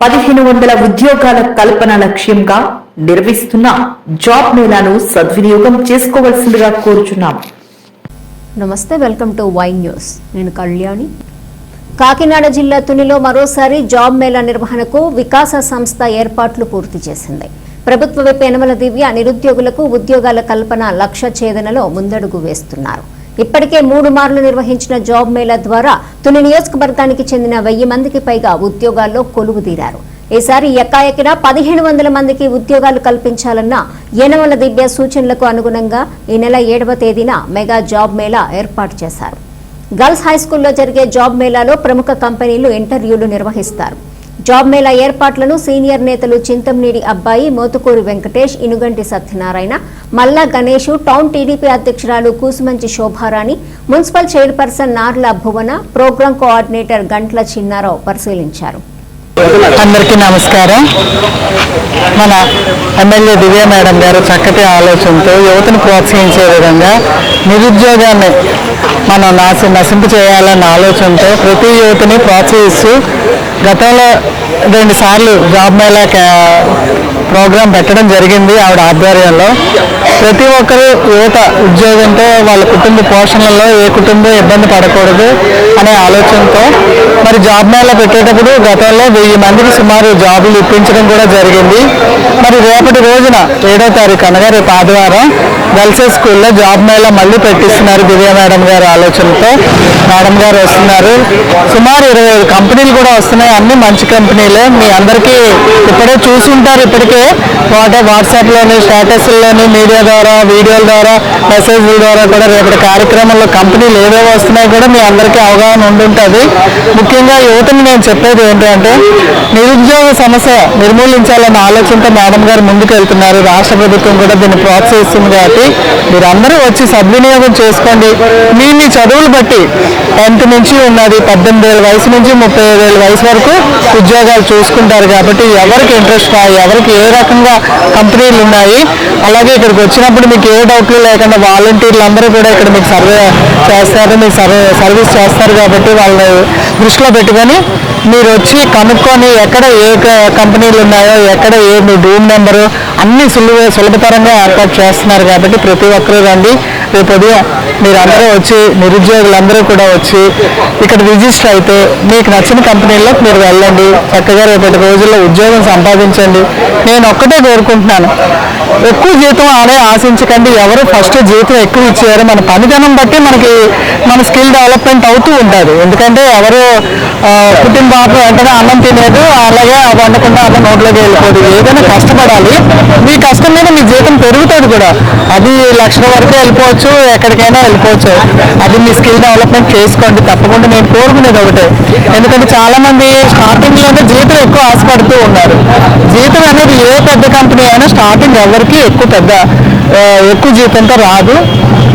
పదిహేను వందల ఉద్యోగాల కల్పన లక్ష్యంగా నిర్వహిస్తున్న జాబ్ మేళాను సద్వినియోగం చేసుకోవాల్సిందిగా కోరుచున్నాం. నమస్తే వెల్కమ్ టు వై న్యూస్. నేను కళ్యాణి. కాకినాడ జిల్లా తునిలో మరోసారి జాబ్ మేళా నిర్వహణకు వికాస సంస్థ ఏర్పాట్లు పూర్తి చేసింది. ప్రభుత్వ వైపు యనమల దివ్య నిరుద్యోగులకు ఉద్యోగాల కల్పన లక్ష్య ఛేదనలో ముందడుగు వేస్తున్నారు. ఇప్పటికే మూడు మార్లు నిర్వహించిన జాబ్ మేళా ద్వారా తుని నియోజకవర్గానికి చెందిన వెయ్యి మందికి పైగా ఉద్యోగాల్లో కొలువుదీరారు. ఈసారి ఎక్కాయకిన పదిహేను వందల మందికి ఉద్యోగాలు కల్పించాలన్న యనమల దివ్య సూచనలకు అనుగుణంగా ఈ నెల ఏడవ తేదీన మెగా జాబ్ మేళా ఏర్పాటు చేశారు. గర్ల్స్ హై స్కూల్లో జరిగే జాబ్ మేళాలో ప్రముఖ కంపెనీలు ఇంటర్వ్యూలు నిర్వహిస్తారు. జాబ్ మేళా ఏర్పాట్లను సీనియర్ నేతలు చింతంనేడి అబ్బాయి మోతుకూరి వెంకటేష్ ఇనుగంటి సత్యనారాయణ మల్లా గణేష్ టౌన్ టీడీపీ అధ్యక్షురాలు Kusumanchi Shobharani municipal chairperson Narla Bhuvana programme coordinator Gantla Chinnarao పరిశీలించారు. అందరికీ నమస్కారం. మన ఎమ్మెల్యే దివ్య మేడం గారు చక్కటి ఆలోచనతో యువతను ప్రోత్సహించే విధంగా నిరుద్యోగాన్ని మనం నాశ నశింపు చేయాలన్న ఆలోచనతో ప్రతి యువతని ప్రోత్సహిస్తూ గతంలో రెండు సార్లు జాబ్ మేళా కా- ప్రోగ్రాం పెట్టడం జరిగింది ఆవిడ ఆధ్వర్యంలో. ప్రతి ఒక్కరు యువత ఉద్యోగంతో వాళ్ళ కుటుంబ పోషణలో ఏ కుటుంబం ఇబ్బంది పడకూడదు అనే ఆలోచనతో మరి జాబ్ మేళా పెట్టేటప్పుడు గతంలో వెయ్యి మందికి సుమారు జాబులు ఇప్పించడం కూడా జరిగింది. మరి రేపటి రోజున ఏడో తారీఖు అనగా రేపు ఆదివారం గర్ల్స్ స్కూల్లో జాబ్ మేళా మళ్ళీ పెట్టిస్తున్నారు దివ్య మేడం గారి ఆలోచనతో. మేడం గారు వస్తున్నారు. సుమారు ఇరవై ఐదు కంపెనీలు కూడా వస్తున్నాయి. అన్ని మంచి కంపెనీలే. మీ అందరికీ ఇప్పుడే చూసి ఉంటారు ఇప్పటికే. వాటే వాట్సాప్లోని స్టేటస్లోని మీడియా ద్వారా వీడియోల ద్వారా మెసేజ్ల ద్వారా కూడా రేపటి కార్యక్రమంలో కంపెనీలు ఏవేవి వస్తున్నాయి కూడా మీ అందరికీ అవగాహన ఉండుంటుంది. ముఖ్యంగా యువతని నేను చెప్పేది ఏంటంటే నిరుద్యోగ సమస్య నిర్మూలించాలన్న ఆలోచనతో మేడం గారు ముందుకు వెళ్తున్నారు రాష్ట్ర ప్రభుత్వం కూడా దీన్ని ప్రోత్సహిస్తుంది కాబట్టి మీరందరూ వచ్చి సద్వినియోగం చేసుకోండి. మీ మీ చదువులు బట్టి టెన్త్ నుంచి ఉన్నది పద్దెనిమిది ఏళ్ళ వయసు నుంచి ముప్పై ఐదు ఏళ్ళ వయసు వరకు ఉద్యోగాలు చూసుకుంటారు కాబట్టి ఎవరికి ఇంట్రెస్ట్ ఎవరికి ఏ రకంగా కంపెనీలు ఉన్నాయి అలాగే ఇక్కడికి వచ్చి వచ్చినప్పుడు మీకు ఏ డౌట్లు లేకుండా వాలంటీర్లు అందరూ కూడా ఇక్కడ మీకు సర్వే చేస్తారు మీకు సర్వే సర్వీస్ చేస్తారు కాబట్టి వాళ్ళని దృష్టిలో పెట్టుకొని మీరు వచ్చి కనుక్కొని ఎక్కడ ఏ కంపెనీలు ఉన్నాయో ఎక్కడ ఏ మీ రూమ్ నెంబరు అన్ని సులభ సులభతరంగా ఏర్పాటు చేస్తున్నారు కాబట్టి ప్రతి ఒక్కరూ రండి. రేపు ఉదయం మీరందరూ వచ్చి నిరుద్యోగులందరూ కూడా వచ్చి ఇక్కడ రిజిస్టర్ అయితే మీకు నచ్చిన కంపెనీల్లో మీరు వెళ్ళండి. చక్కగా రేపటి రోజుల్లో ఉద్యోగం సంపాదించండి. నేను ఒక్కటే కోరుకుంటున్నాను. ఎక్కువ జీతం ఆడే ఆశించకండి. ఎవరు ఫస్ట్ జీతం ఎక్కువ ఇచ్చారు మన పనితనం బట్టి మనకి మన స్కిల్ డెవలప్మెంట్ అవుతూ ఉంటుంది ఎందుకంటే ఎవరు ఆ, పుట్టిన పాప వెంటనే అన్నం తినేది అలాగే వండకుండా అన్నం నోట్లోకి వెళ్ళిపోదు. ఏదైనా కష్టపడాలి. మీ కష్టం మీద మీ జీతం పెరుగుతుంది కూడా. అది లక్షల వరకు వెళ్ళిపోవచ్చు. ఎక్కడికైనా వెళ్ళిపోవచ్చు. అది మీ స్కిల్ డెవలప్మెంట్ చేసుకోండి. తప్పకుండా నేను కోరుకునేది ఒకటే. ఎందుకంటే చాలా మంది స్టార్టింగ్లోనే జీతం ఎక్కువ ఆశపడుతూ ఉన్నారు. జీతం అనేది ఏ పెద్ద కంపెనీ అయినా స్టార్టింగ్ ఎవరికి ఎక్కువ పెద్ద ఎక్కువ జీతంతో రాదు.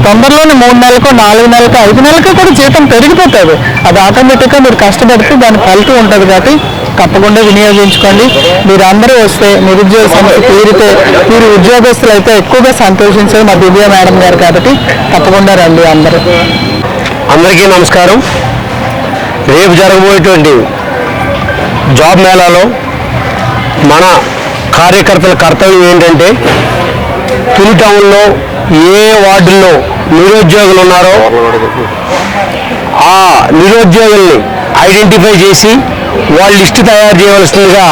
తొందరలోనే మూడు నెలలకు నాలుగు నెలలకు ఐదు నెలలకు కూడా జీతం పెరిగిపోతుంది. అది ఆటోమేటిక్గా మీరు కష్టపడితే దాని ఫలితం ఉంటుంది కాబట్టి తప్పకుండా వినియోగించుకోండి. మీరు అందరూ వస్తే నిరుద్యోగ సమస్య తీరితే మీరు ఉద్యోగస్తులు అయితే ఎక్కువగా సంతోషించారు మా దివ్య మేడం గారు కాబట్టి తప్పకుండా రండి అందరూ. అందరికీ నమస్కారం. రేపు జరగబోయేటువంటి జాబ్ మేళాలో మన కార్యకర్తల కర్తవ్యం ఏంటంటే తుని టౌన్లో ఏ వార్డుల్లో నిరుద్యోగులు ఉన్నారో ఆ నిరుద్యోగుల్ని ఐడెంటిఫై చేసి వాళ్ళ లిస్టు తయారు చేయవలసిందిగా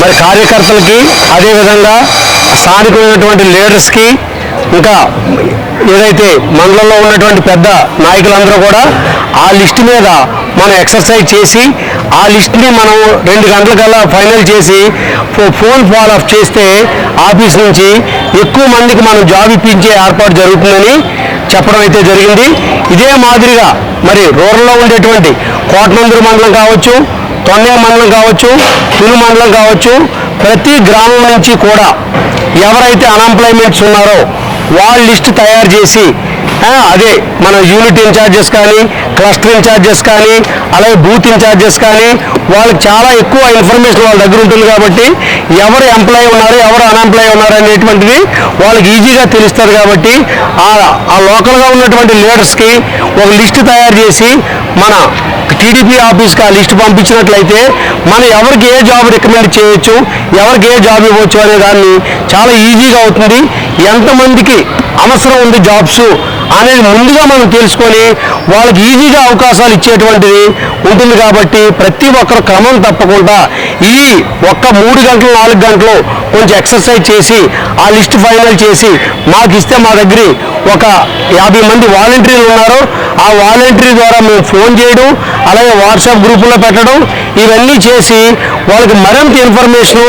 మరి కార్యకర్తలకి అదేవిధంగా స్థానికమైనటువంటి లీడర్స్కి ఇంకా ఏదైతే మండలంలో ఉన్నటువంటి పెద్ద నాయకులందరూ కూడా ఆ లిస్ట్ మీద మనం ఎక్సర్సైజ్ చేసి ఆ లిస్ట్ని మనం రెండు గంటల కల్లా ఫైనల్ చేసి ఫో- ఫోన్ ఫాలో అప్ చేస్తే ఆఫీస్ నుంచి ఎక్కువ మందికి మనం జాబ్ ఇప్పించే ఏర్పాటు జరుగుతుందని చెప్పడం అయితే జరిగింది. ఇదే మాదిరిగా మరి రూరల్లో ఉండేటువంటి కోటనందూరు మండలం కావచ్చు తొండే మండలం కావచ్చు తిరు మండలం కావచ్చు ప్రతి గ్రామం నుంచి కూడా ఎవరైతే అన్ఎంప్లాయ్మెంట్స్ ఉన్నారో వాళ్ళ లిస్ట్ తయారు చేసి అదే మన యూనిట్ ఇన్ఛార్జెస్ కానీ క్లస్టర్ ఇన్ఛార్జెస్ కానీ అలాగే బూత్ ఇన్ఛార్జెస్ కానీ వాళ్ళకి చాలా ఎక్కువ ఇన్ఫర్మేషన్ వాళ్ళ దగ్గర ఉంటుంది కాబట్టి ఎవరు ఎంప్లాయ్ ఉన్నారు ఎవరు అన్ఎంప్లాయ్ ఉన్నారు అనేటువంటిది వాళ్ళకి ఈజీగా తెలుస్తారు కాబట్టి ఆ ఆ లోకల్గా ఉన్నటువంటి లీడర్స్కి ఒక లిస్ట్ తయారు చేసి మన టీడీపీ ఆఫీస్కి ఆ లిస్ట్ పంపించినట్లయితే మనం ఎవరికి ఏ జాబ్ రికమెండ్ చేయొచ్చు ఎవరికి ఏ జాబ్ ఇవ్వచ్చు అనే దాన్ని చాలా ఈజీగా అవుతుంది. ఎంతమందికి అవసరం ఉంది జాబ్స్? అనేది ముందుగా మనం తెలుసుకొని వాళ్ళకి ఈజీగా అవకాశాలు ఇచ్చేటువంటిది ఉంటుంది కాబట్టి ప్రతి ఒక్కరు క్రమం తప్పకుండా ఈ ఒక్క మూడు గంటలు నాలుగు గంటలు కొంచెం ఎక్సర్సైజ్ చేసి ఆ లిస్ట్ ఫైనల్ చేసి మాకు ఇస్తే మా దగ్గర ఒక యాభై మంది వాలంటీర్లు ఉన్నారు. ఆ వాలంటీర్ ద్వారా మేము ఫోన్ చేయడం అలాగే వాట్సాప్ గ్రూపులో పెట్టడం ఇవన్నీ చేసి వాళ్ళకి మరింత ఇన్ఫర్మేషను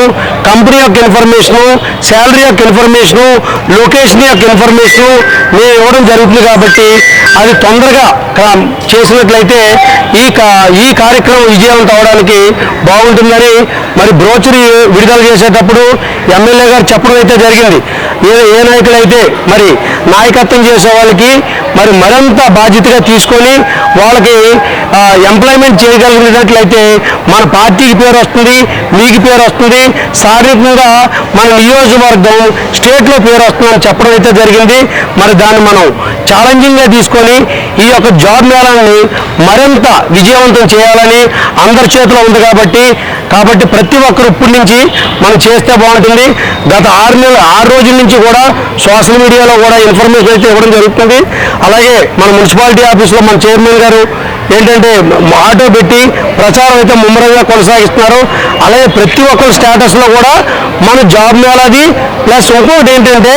కంపెనీ యొక్క ఇన్ఫర్మేషను శాలరీ యొక్క ఇన్ఫర్మేషను లొకేషన్ యొక్క ఇన్ఫర్మేషను మేము ఇవ్వడం జరుగుతుంది కాబట్టి అది తొందరగా చేసినట్లయితే ఈ కా ఈ కార్యక్రమం విజయవంతం అవడానికి బాగుంటుందని మరి బ్రోచరీ విడుదల చేసేటప్పుడు ఎమ్మెల్యే గారు చెప్పడం అయితే జరిగింది. ఏ ఏ నాయకులైతే మరి నాయకత్వం చేసే వాళ్ళకి మరి మరింత బాధ్యతగా తీసుకొని వాళ్ళకి ఎంప్లాయ్మెంట్ చేయగలిగినట్లయితే మన పార్టీకి పేరు వస్తుంది మీకు పేరు వస్తుంది. శారీరకంగా మన నియోజకవర్గం స్టేట్లో పేరు వస్తుందని చెప్పడం అయితే జరిగింది. మరి దాన్ని మనం ఛాలెంజింగ్గా తీసుకొని ఈ యొక్క జాబ్ మేళాలని మరింత విజయవంతం చేయాలని అందరి చేతిలో ఉంది కాబట్టి కాబట్టి ప్రతి ఒక్కరు ఇప్పటి నుంచి మనం చేస్తే బాగుంటుంది. గత ఆరు నెల ఆరు రోజుల నుంచి కూడా సోషల్ మీడియాలో కూడా ఇన్ఫర్మేషన్ అయితే ఇవ్వడం జరుగుతుంది. అలాగే మన మున్సిపాలిటీ ఆఫీస్లో మన చైర్మన్ గారు ఏంటంటే ఆటో పెట్టి ప్రచారం అయితే ముమ్మరంగా కొనసాగిస్తున్నారు. అలాగే ప్రతి ఒక్కరు స్టేటస్లో కూడా మన జాబ్ మేళాది ప్లస్ ఇంకొకటి ఏంటంటే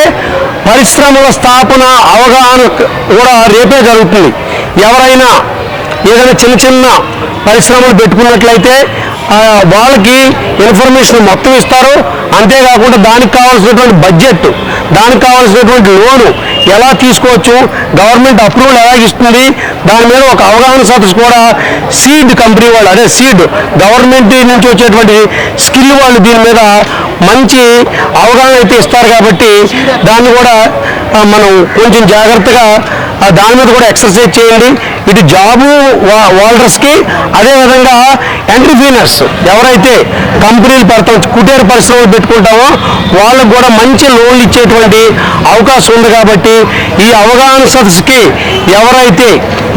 పరిశ్రమల స్థాపన అవగాహన కూడా రేపే జరుగుతుంది. ఎవరైనా ఏదైనా చిన్న చిన్న పరిశ్రమలు పెట్టుకున్నట్లయితే వాళ్ళకి ఇన్ఫర్మేషన్ మొత్తం ఇస్తారు. అంతేకాకుండా దానికి కావాల్సినటువంటి బడ్జెట్ దానికి కావాల్సినటువంటి లోను ఎలా తీసుకోవచ్చు? గవర్నమెంట్ అప్రూవల్ ఎలా ఇస్తుంది? దాని మీద ఒక అవగాహన సదస్సు కూడా సీడ్ కంపెనీ వాళ్ళు అదే సీడ్ గవర్నమెంట్ నుంచి వచ్చేటువంటి స్కిల్ వాళ్ళు దీని మీద మంచి అవగాహన అయితే ఇస్తారు కాబట్టి దాన్ని కూడా మనం కొంచెం జాగ్రత్తగా దాని మీద కూడా ఎక్సర్సైజ్ చేయండి. ఇటు జాబు హోల్డర్స్కి అదేవిధంగా ఎంటర్ప్రీనర్స్ ఎవరైతే కంపెనీలు పెడతాం కుటీర పరిశ్రమలు పెట్టుకుంటామో వాళ్ళకు కూడా మంచి లోన్లు ఇచ్చేటువంటి అవకాశం ఉంది కాబట్టి ఈ అవగాహన సదస్సుకి ఎవరైతే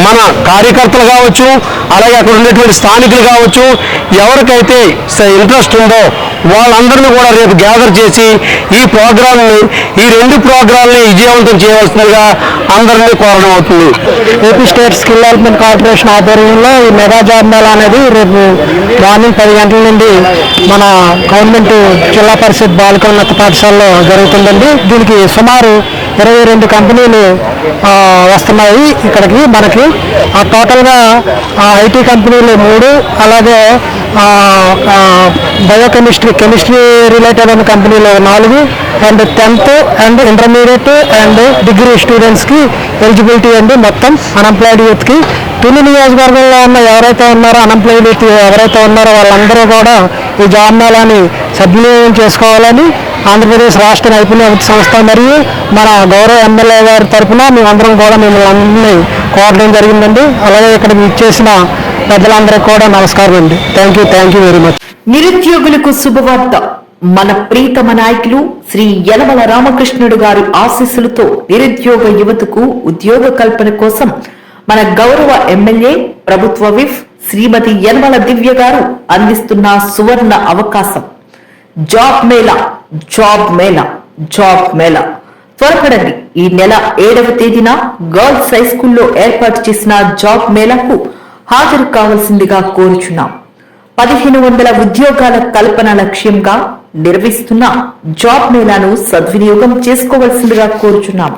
మన కార్యకర్తలు కావచ్చు అలాగే అక్కడ ఉండేటువంటి స్థానికులు కావచ్చు ఎవరికైతే ఇంట్రెస్ట్ ఉందో వాళ్ళందరినీ కూడా రేపు గ్యాదర్ చేసి ఈ ప్రోగ్రాంని ఈ రెండు ప్రోగ్రాంని విజయవంతం చేయవలసిందిగా అందరినీ కోరడం అవుతుంది. AP state skill development corporation ఆధ్వర్యంలో ఈ మెగా జాబ్ మేళా అనేది రేపు మార్నింగ్ పది గంటల నుండి మన గవర్నమెంట్ జిల్లా పరిషత్ బాలిక ఉన్నత పాఠశాలలో జరుగుతుందండి. దీనికి సుమారు ఇరవై రెండు కంపెనీలు వస్తున్నాయి. ఇక్కడికి మనకి ఆ టోటల్గా ఐటీ కంపెనీలు మూడు అలాగే బయోకెమిస్ట్రీ కెమిస్ట్రీ రిలేటెడ్ అయిన కంపెనీలు నాలుగు and tenth and intermediate and degree స్టూడెంట్స్కి ఎలిజిబిలిటీ అండి మొత్తం అన్ఎంప్లాయిడ్ యూత్కి. తుని నియోజకవర్గంలో ఉన్న ఎవరైతే ఉన్నారో అన్ఎంప్లాయిడ్ యూత్ ఎవరైతే ఉన్నారో వాళ్ళందరూ కూడా ఈ జాబ్ మేళాని సద్వినియోగం చేసుకోవాలని ఆంధ్రప్రదేశ్ రాష్ట్ర నైపుణ్య అభివృద్ధి సంస్థ మరియు మన గౌరవ ఎమ్మెల్యే గారి తరఫున మేమందరం కూడా మిమ్మల్ని అందరినీ కోరడం జరిగిందండి. అలాగే ఇక్కడ ఇచ్చేసిన పెద్దలందరికీ కూడా నమస్కారం అండి. Thank you thank you very much నిరుద్యోగులకు శుభవార్త. మన ప్రీతమ నాయకులు శ్రీ యనమల రామకృష్ణుడు గారి ఆశీస్సులతో నిరుద్యోగ యువతకు ఉద్యోగ కల్పన కోసం మన గౌరవ ఎమ్మెల్యే ప్రభుత్వ విఫ్ శ్రీమతి యనమల దివ్య గారు అందిస్తున్న సువర్ణ అవకాశం. Job mela. Job mela job mela. త్వరపడండి. ఈ నెల ఏడవ తేదీన గర్ల్స్ హై స్కూల్లో ఏర్పాటు చేసిన జాబ్ మేళాకు హాజరు కావాల్సిందిగా కోరుచున్నాం. పదిహేను వందల ఉద్యోగాల కల్పన లక్ష్యంగా నిర్వహిస్తున్న జాబ్ మేళాను సద్వినియోగం చేసుకోవాల్సిందిగా కోరుచున్నాం.